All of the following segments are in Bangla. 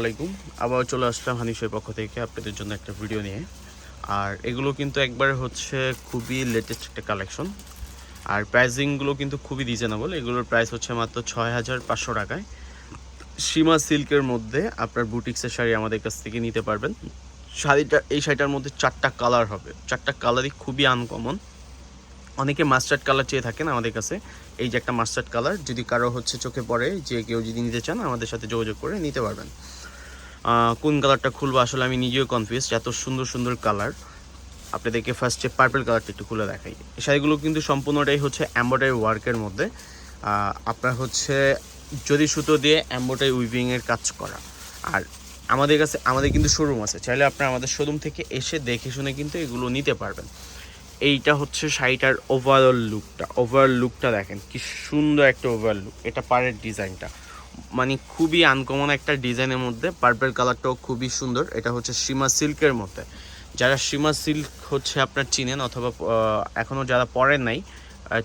আলাইকুম। আবার চলে আসলাম হানিফের পক্ষ থেকে আপনাদের জন্য একটা ভিডিও নিয়ে। আর এগুলো কিন্তু একবার হচ্ছে খুবই লেটেস্ট একটা কালেকশন আর প্রাইসিংগুলো কিন্তু খুবই রিজনেবল এগুলোর প্রাইস হচ্ছে মাত্র ছয় হাজার পাঁচশো টাকায়। সীমা সিল্কের মধ্যে আপনার বুটিক্সের শাড়ি আমাদের কাছ থেকে নিতে পারবেন। শাড়িটা, এই শাড়িটার মধ্যে চারটা কালার হবে। চারটা কালারই খুবই আনকমন অনেকে মাস্টার্ড কালার চেয়ে থাকেন আমাদের কাছে। এই যে একটা মাস্টার্ড কালার যদি কারও হচ্ছে চোখে পড়ে, যে কেউ যদি নিতে চান, আমাদের সাথে যোগাযোগ করে নিতে পারবেন। কোন কালারটা খুলবো আসলে আমি নিজেও কনফিউজ এত সুন্দর সুন্দর কালার। আপনাদেরকে ফার্স্টে পার্পল কালারটা একটু খুলে দেখাই। শাড়িগুলো কিন্তু সম্পূর্ণটাই হচ্ছে এম্বয়ডারি ওয়ার্কের মধ্যে। আপনার হচ্ছে যদি সুতো দিয়ে এম্বয়ডারি উইভিংয়ের কাজ করা। আর আমাদের কাছে, আমাদের কিন্তু শোরুম আছে। চাইলে আপনারা আমাদের শোরুম থেকে এসে দেখে শুনে কিন্তু এগুলো নিতে পারবেন। এইটা হচ্ছে শাড়িটার ওভারঅল লুকটা ওভারঅল লুকটা দেখেন, কি সুন্দর একটা ওভারঅল লুক এটা পাড়ের ডিজাইনটা মানে খুবই আনকমন একটা ডিজাইনের মধ্যে। পার্পেল কালারটাও খুবই সুন্দর। এটা হচ্ছে সীমা সিল্কের মধ্যে। যারা সীমা সিল্ক হচ্ছে আপনার চিনেন অথবা এখনও যারা পরেন নাই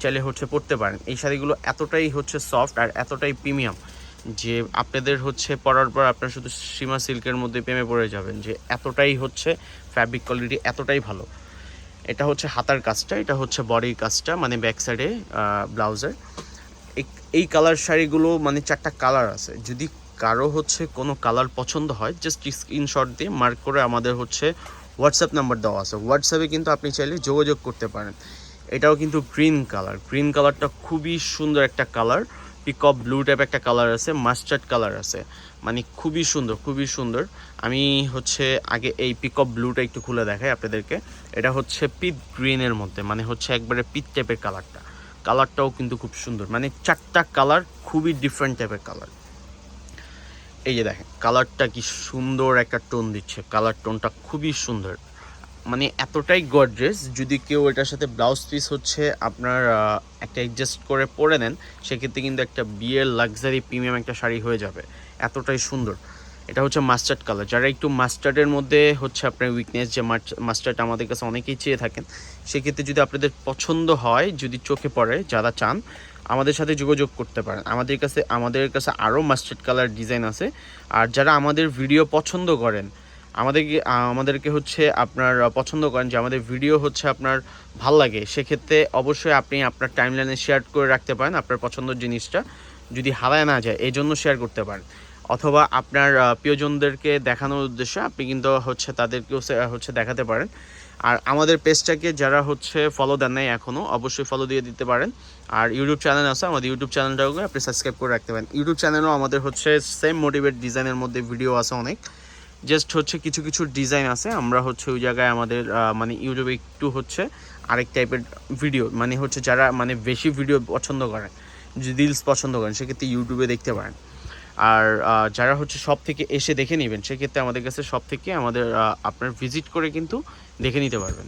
চাইলে হচ্ছে পড়তে পারেন। এই শাড়িগুলো এতটাই হচ্ছে সফট আর এতটাই প্রিমিয়াম যে আপনাদের হচ্ছে পরার পর আপনার শুধু সীমা সিল্কের মধ্যে প্রেমে পড়ে যাবেন যে এতটাই হচ্ছে ফ্যাব্রিক কোয়ালিটি এতটাই ভালো। এটা হচ্ছে হাতার কাজটা, এটা হচ্ছে বডির কাজটা মানে ব্যাক সাইডে ব্লাউজের এই কালার শাড়িগুলো মানে চারটা কালার আছে। যদি কারও হচ্ছে কোনো কালার পছন্দ হয় জাস্ট স্ক্রিনশট দিয়ে মার্ক করে আমাদের হচ্ছে হোয়াটসঅ্যাপ নাম্বার দেওয়া আছে। হোয়াটসঅ্যাপে কিন্তু আপনি চাইলে যোগাযোগ করতে পারেন। এটাও কিন্তু গ্রিন কালার গ্রিন কালারটা খুবই সুন্দর একটা কালার পিকঅপ ব্লু টাইপ একটা কালার আছে মাস্টার্ড কালার আছে। মানে খুবই সুন্দর খুবই সুন্দর। আমি হচ্ছে আগে এই পিকঅপ ব্লুটা একটু খুলে দেখাই আপনাদেরকে। এটা হচ্ছে পিট গ্রিনের মধ্যে মানে হচ্ছে একবারে পিট টাইপের কালারটা কালারটাও কিন্তু খুব সুন্দর। মানে চারটা কালার খুবই ডিফারেন্ট টাইপের কালার। এই যে দেখেন, কালারটা কি সুন্দর একটা টোন দিচ্ছে। কালার টোনটা খুবই সুন্দর। মানে এতটাই গর্জেস যদি কেউ এটার সাথে ব্লাউজ পিস হচ্ছে, আপনার একটা অ্যাডজাস্ট করে পরে নেন, সেক্ষেত্রে কিন্তু একটা বিয়ের লাক্সারি প্রিমিয়াম একটা শাড়ি হয়ে যাবে। এতটাই সুন্দর। এটা হচ্ছে মাস্টার্ড কালার যারা একটু মাস্টার্ডের মধ্যে হচ্ছে আপনার উইকনেস যে মাস্টার্ড আমাদের কাছে অনেকেই চেয়ে থাকেন, সেক্ষেত্রে যদি আপনাদের পছন্দ হয়, যদি চোখে পড়ে, যারা চান, আমাদের সাথে যোগাযোগ করতে পারেন। আমাদের কাছে আমাদের কাছে আরও মাস্টার্ড কালার ডিজাইন আছে। আর যারা আমাদের ভিডিও পছন্দ করেন, আমাদেরকে আমাদেরকে হচ্ছে আপনার পছন্দ করেন, যে আমাদের ভিডিও হচ্ছে আপনার ভালো লাগে, সেক্ষেত্রে অবশ্যই আপনি আপনার টাইমলাইনে শেয়ার করে রাখতে পারেন আপনার পছন্দের জিনিসটা, যদি হারায় না যায় এই জন্য শেয়ার করতে পারেন। অথবা আপনার প্রিয়জনদেরকে দেখানোর উদ্দেশ্যে আপনি কিন্তু হচ্ছে তাদেরকেও হচ্ছে দেখাতে পারেন। আর আমাদের পেজটাকে যারা হচ্ছে ফলো দেন নাই এখনও, অবশ্যই ফলো দিয়ে দিতে পারেন। আর ইউটিউব চ্যানেল আছে, আমাদের ইউটিউব চ্যানেলটাও আপনি সাবস্ক্রাইব করে রাখতে পারেন। ইউটিউব চ্যানেলও আমাদের হচ্ছে সেম মোটিভেট ডিজাইনের মধ্যে ভিডিও আছে অনেক। জাস্ট হচ্ছে কিছু কিছু ডিজাইন আছে। আমরা হচ্ছে ওই জায়গায় আমাদের মানে ইউটিউবে একটু হচ্ছে আরেক টাইপের ভিডিও মানে হচ্ছে যারা মানে বেশি ভিডিও পছন্দ করেন রিলস পছন্দ করেন, সেক্ষেত্রে ইউটিউবে দেখতে পারেন। আর যারা হচ্ছে সব থেকে এসে দেখে নেবেন, সেক্ষেত্রে আমাদের কাছে সব থেকে আমাদের আপনার ভিজিট করে কিন্তু দেখে নিতে পারবেন।